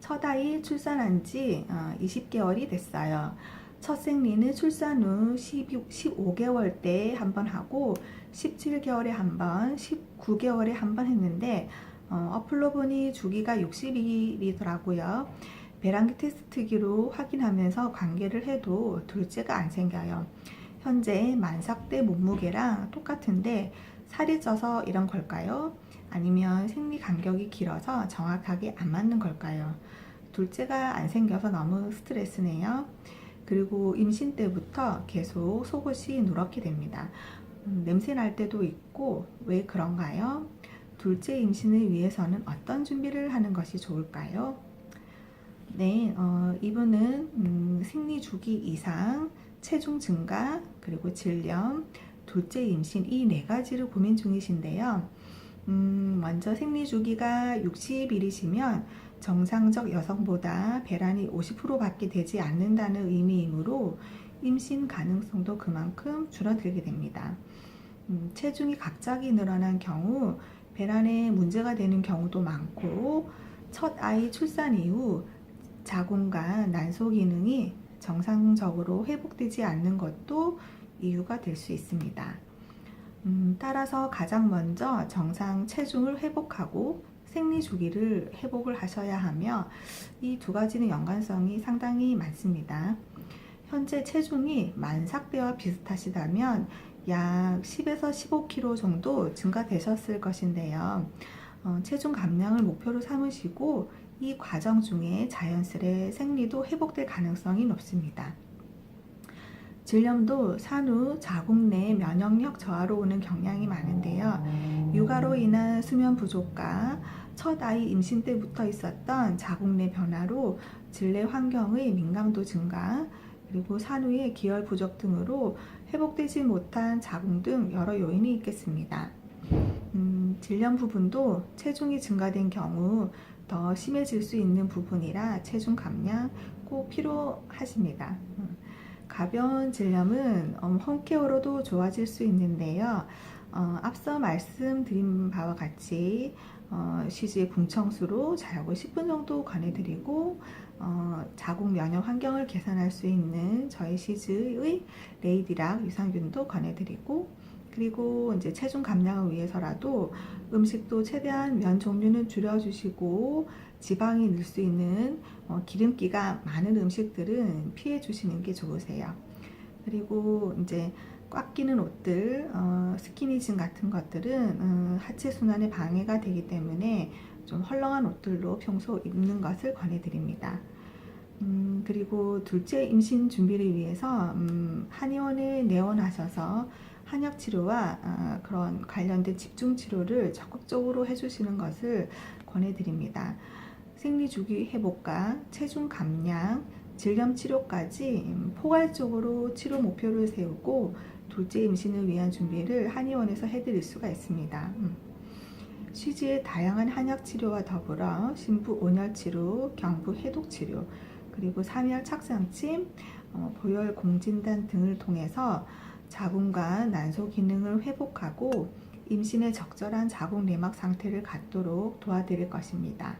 첫 아이 출산한 지 20개월이 됐어요. 첫 생리는 출산 후 12, 15개월 때 한 번 하고 17개월에 한 번, 19개월에 한 번 했는데 어, 플로 보니 주기가 60일이더라고요. 배란기 테스트기로 확인하면서 관계를 해도 둘째가 안 생겨요. 현재 만삭대 몸무게랑 똑같은데 살이 쪄서 이런 걸까요? 아니면 생리 간격이 길어서 정확하게 안 맞는 걸까요? 둘째가 안 생겨서 너무 스트레스네요. 그리고 임신 때부터 계속 속옷이 누렇게 됩니다. 음, 냄새 날 때도 있고 왜 그런가요? 둘째 임신을 위해서는 어떤 준비를 하는 것이 좋을까요? 네, 어, 이분은 음, 생리 주기 이상, 체중 증가, 그리고 질염, 둘째 임신 이 네 가지를 고민 중이신데요. 음, 먼저 생리 주기가 60일이시면 정상적 여성보다 배란이 50%밖에 되지 않는다는 의미이므로 임신 가능성도 그만큼 줄어들게 됩니다. 음, 체중이 갑자기 늘어난 경우 배란에 문제가 되는 경우도 많고 첫 아이 출산 이후 자궁과 난소 기능이 정상적으로 회복되지 않는 것도 이유가 될 수 있습니다. 음, 따라서 가장 먼저 정상 체중을 회복하고 생리 주기를 회복을 하셔야 하며 이 두 가지는 연관성이 상당히 많습니다. 현재 체중이 만삭대와 비슷하시다면 약 10에서 15kg 정도 증가되셨을 것인데요. 어, 체중 감량을 목표로 삼으시고 이 과정 중에 자연스레 생리도 회복될 가능성이 높습니다. 질염도 산후 자궁 내 면역력 저하로 오는 경향이 많은데요. 육아로 인한 수면 부족과 첫 아이 임신 때부터 있었던 자궁 내 변화로 질내 환경의 민감도 증가, 그리고 산후의 기혈 부족 등으로 회복되지 못한 자궁 등 여러 요인이 있겠습니다. 음, 질염 부분도 체중이 증가된 경우 더 심해질 수 있는 부분이라 체중 감량 꼭 필요하십니다. 음, 가벼운 질염은 음, 홈케어로도 좋아질 수 있는데요. 어, 앞서 말씀드린 바와 같이 어, 시즈의 궁청수로 자려고 10분 정도 권해드리고 어, 자궁 면역 환경을 개선할 수 있는 저희 시즈의 레이디락 유산균도 권해드리고 그리고 이제 체중 감량을 위해서라도 음식도 최대한 면 종류는 줄여주시고 지방이 늘 수 있는 어, 기름기가 많은 음식들은 피해 주시는 게 좋으세요. 그리고 이제 꽉 끼는 옷들, 어, 스키니진 같은 것들은 음, 하체 순환에 방해가 되기 때문에 좀 헐렁한 옷들로 평소 입는 것을 권해드립니다. 음, 그리고 둘째 임신 준비를 위해서 음, 한의원에 내원하셔서 한약 치료와 아, 그런 관련된 집중 치료를 적극적으로 해주시는 것을 권해드립니다. 생리 주기 회복과 체중 감량, 질염 치료까지 음, 포괄적으로 치료 목표를 세우고 둘째 임신을 위한 준비를 한의원에서 해드릴 수가 있습니다. 음. 쉬지의 다양한 한약 치료와 더불어 신부 온열 치료, 경부 해독 치료, 그리고 삼열 착상침, 어, 보혈 공진단 등을 통해서 자궁과 난소 기능을 회복하고 임신에 적절한 자궁 내막 상태를 갖도록 도와드릴 것입니다.